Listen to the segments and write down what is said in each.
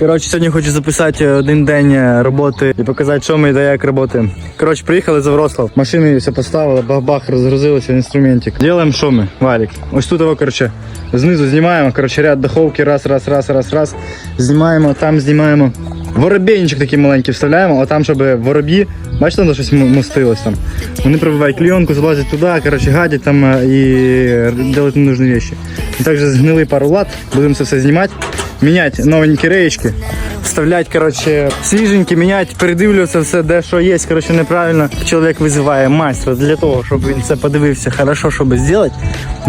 Коротше, сьогодні хочу записати один день е, роботи і показати, що ми і як працюємо. Коротше, приїхали за Врослав, машини все поставили, бах-бах, розгрузилися інструментик. Ділаємо що ми, валік. Ось тут його, коротше, знизу знімаємо, коротше, ряд даховки, раз, раз, раз, раз, раз. Знімаємо, там знімаємо. Воробейничок такий маленький вставляємо, а там, щоб вороб'ї, бачите, там щось мостилось там. Вони пробивають клейонку, залазять туди, коротше, гадять там е, і роблять ненужні речі. І також згнили пару лат, будемо це все знімати, міняти новенькі реєчки, вставляти, коротше, свіженькі, міняти, передивлюватися все, де що є, коротше, неправильно. Чоловік визиває майстра для того, щоб він це подивився хорошо, щоб зробити.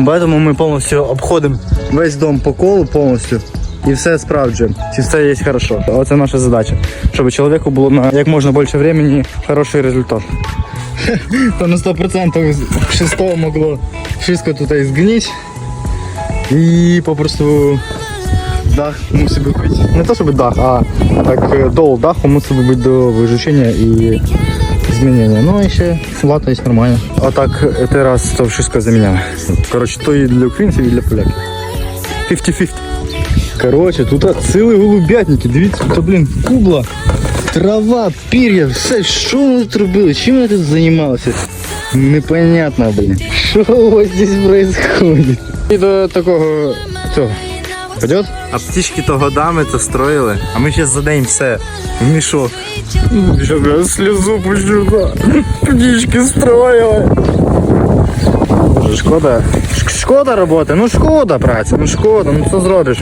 Тому ми повністю обходимо весь дом по колу повністю. І все справджуємо, чи все є хорошо. Оце наша задача, щоб чоловіку було на як можна більше времени хороший результат. То на 100% шестого могло wszystko tutaj zgnić і попросту дах мусить бути. Не то щоб дах, а так е, дол даху мусить бути до вижучення і змінення. Ну і ще лата є нормально. А так цей раз то wszystko заміняли. Коротше, то і для українців, і для поляків. 50-50. Коротше, тут цілі голубятники, дивіться, тут, блін, кубла, трава, пір'я, все, що вони тут робили, чим вони тут займалися? Непонятно, блін. Що ось здесь происходит? І до такого цього. Пойдет? А птички то годами то строїли, а ми зараз за день все в мішок. Сейчас я слезу пущу, да. Птички строила. Шкода. Ш- Шкода роботи, ну шкода, праця, ну шкода, ну що зробиш?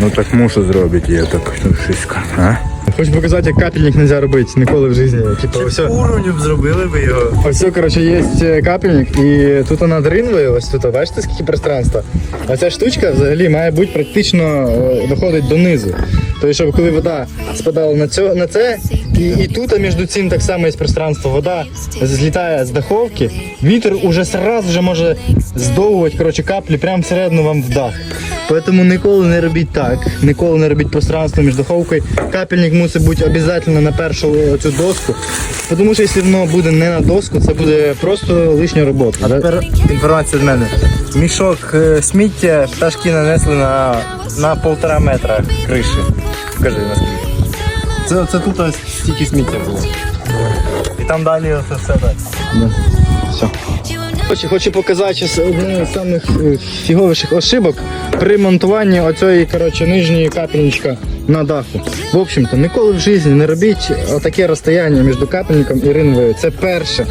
Ну так мушу зробити, я так ну, шиська. А? Хочу показати, як капельник не можна робити ніколи в житті. Типу, все. Уровню зробили би його. Ось, коротше, є е, капельник, і тут над ринвою, ось тут, бачите, скільки пространства. А ця штучка взагалі має бути практично е, доходить донизу. Тобто, щоб коли вода спадала на цьо, на це, і, і тут між цим так само є пространство. Вода злітає з даховки, вітер уже сразу вже може здовувати коротше, каплі прямо всередину вам в дах. Тому ніколи не робіть так, ніколи не робіть пространство між даховкою. Капельник мусить бути обов'язково на першу е, цю доску. Тому що якщо воно буде не на доску, це буде просто лишня робота. А тепер інформація від мене. Мішок е, сміття пташки нанесли на, на полтора метра криші. Покажи наскільки. Це, це тут ось стільки сміття було. І там далі це все так. Все. Хочу, хочу показати одну з самих е, фіговіших ошибок при монтуванні оцієї коротше, нижньої капельничка на даху. В общем-то, ніколи в житті не робіть таке розстояння між капельником і ринвою. Це перше.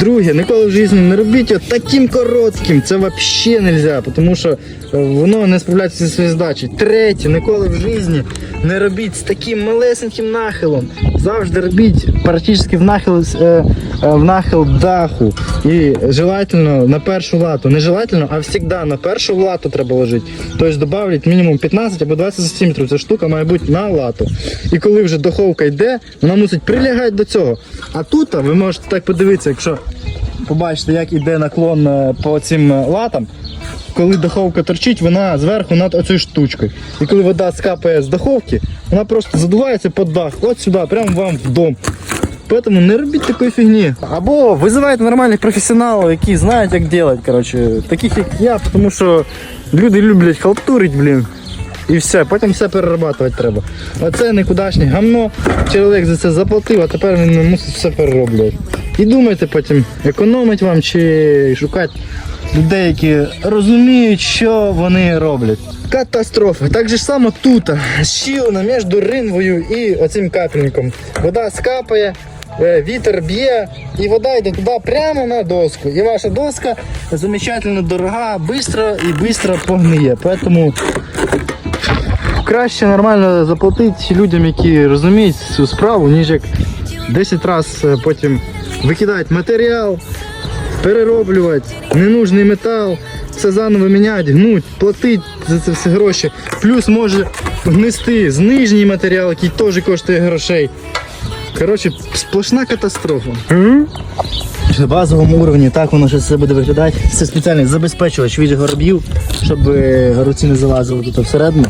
Друге, ніколи в житті не робіть його таким коротким. Це взагалі не можна, тому що е, воно не справляється зі своєю здачею. Третє, ніколи в житті не робіть з таким малесеньким нахилом. Завжди робіть практично в нахил, е, е, в нахил даху. І желательно на першу лату. Не желательно, а завжди на першу лату треба ложити. Тобто додавлять мінімум 15 або 20 сантиметрів. Ця штука має бути на лату. І коли вже духовка йде, вона мусить прилягати до цього. А тут ви можете так подивитися, якщо побачите, як іде наклон е, по цим е, латам. Коли духовка торчить, вона зверху над оцею штучкою. І коли вода скапає з духовки, вона просто задувається під дах, от сюди, прямо вам в дом. Поэтому не робіть такої фігні. Або визивайте нормальних професіоналів, які знають, як робити, коротше, таких як я, тому що люди люблять халтурить, блін. І все, потім все перерабатувати треба. Оце никудашнє гамно, чоловік за це заплатив, а тепер він мусить все перероблювати. І думайте потім, економить вам чи шукати людей, які розуміють, що вони роблять. Катастрофа. Так же само тут, щілина між ринвою і оцим капельником. Вода скапає, е, вітер б'є, і вода йде туди прямо на доску. І ваша доска замечательно дорога, швидко і швидко погниє. Поэтому краще нормально заплатити людям, які розуміють цю справу, ніж як 10 разів потім викидають матеріал, перероблювати, ненужний метал, все заново міняти, гнуть, платити за це все гроші. Плюс може гнести з нижній матеріал, який теж коштує грошей. Коротше, сплошна катастрофа. На базовому уровні так воно щось все буде виглядати. Це спеціальний забезпечувач від горобів, щоб е, горобці не залазили тут всередину.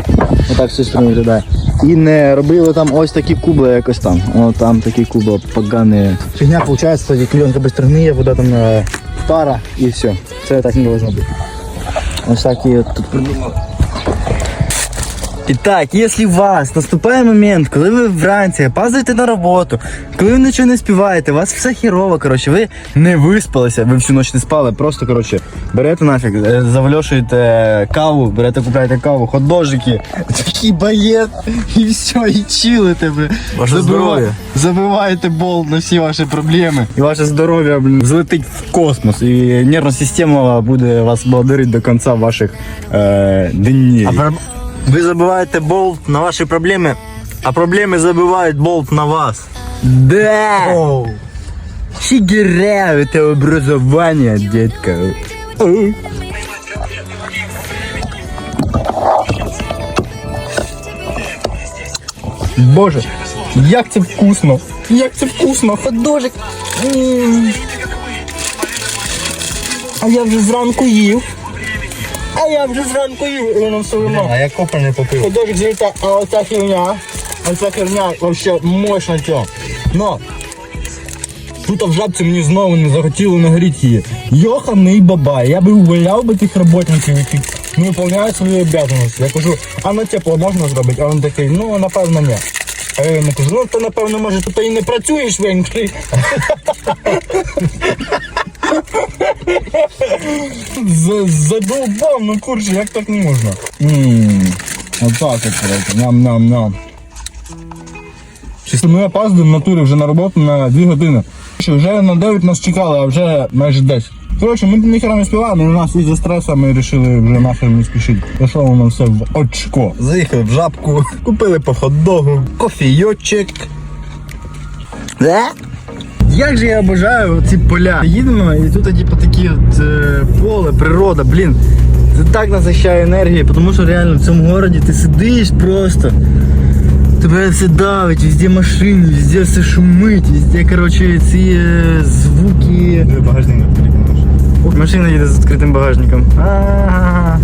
Отак все сторони виглядає. І не робили там ось такі кубли якось там. О, там такі кубли погані. Фігня виходить, тоді клієнка без гниє, вода там е, пара і все. Це так не должно бути. Ось так і тут придумали. І так, якщо у вас наступає момент, коли ви вранці опаздуєте на роботу, коли ви нічого не співаєте, у вас все хірово, коротше, ви не виспалися, ви всю ніч не спали, просто коротше, берете нафіг, е, каву, берете, купляєте каву, хот-дожики, такий багет, і все, і чилите, бля. Ваше здоров'я. Забиваєте болт на всі ваші проблеми. І ваше здоров'я блін, взлетить в космос. І нервна система буде вас благодарити до кінця ваших е, днів. Ви забиваєте болт на ваші проблеми, а проблеми забивають болт на вас. Да! Фигеря, это образование, детка. Боже, як це вкусно! Як це вкусно! Ходожик! А я вже зранку їв. А я вже зранку їв, і воно все одно. А я копа не попив. Художник заліта, а оця херня, оця херня вообще мощна цього. Но тут в жабці мені знову не захотіли нагріти її. Йоханий бабай, я би увольняв би тих роботників, які не виконують свої обов'язки. Я кажу, а на тепло можна зробити? А він такий, ну напевно ні. А я йому кажу, ну то напевно може тут і не працюєш венький. За- Задовбав, ну курче, як так можна? Ммм, отак от, коротше, ням-ням-ням. Чисто ми опаздуємо в натурі вже на роботу на 2 години. Що, Вже на 9 нас чекали, а вже майже 10. Коротше, ми ніхера не співаємо, у нас із-за стресу ми вирішили вже нахер не спішити. Пішло воно все в очко. Заїхали в жабку, купили по хот-догу, кофійочок. Як же я обожаю ці поля. Їдемо і тут типу такі от е, поле, природа, блін. Це так насищає енергії, тому що реально в цьому городі ти сидиш просто. Тебе все давить, везде машини, везде все шумить, везде, коротше, ці е, звуки. Багажник не потрібно. Машина їде з відкритим багажником. А,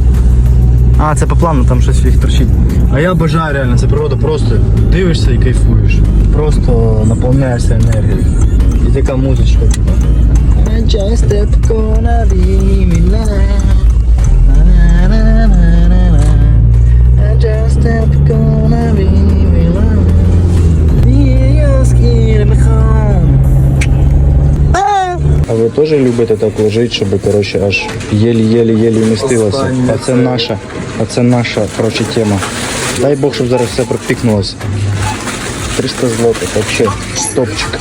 А, це по плану, там щось їх торчить. А я бажаю реально, це природа просто дивишся і кайфуєш. Просто наповняєшся енергією. І така музичка, типа. I just gonna be me I just gonna be me А ви теж любите так лежати, щоб коротше, аж єлі-єлі-єлі вмістилося? А це. наша, а це наша коротше, тема. Дай Бог, щоб зараз все пропікнулося. 300 злотых. Вообще стопчик.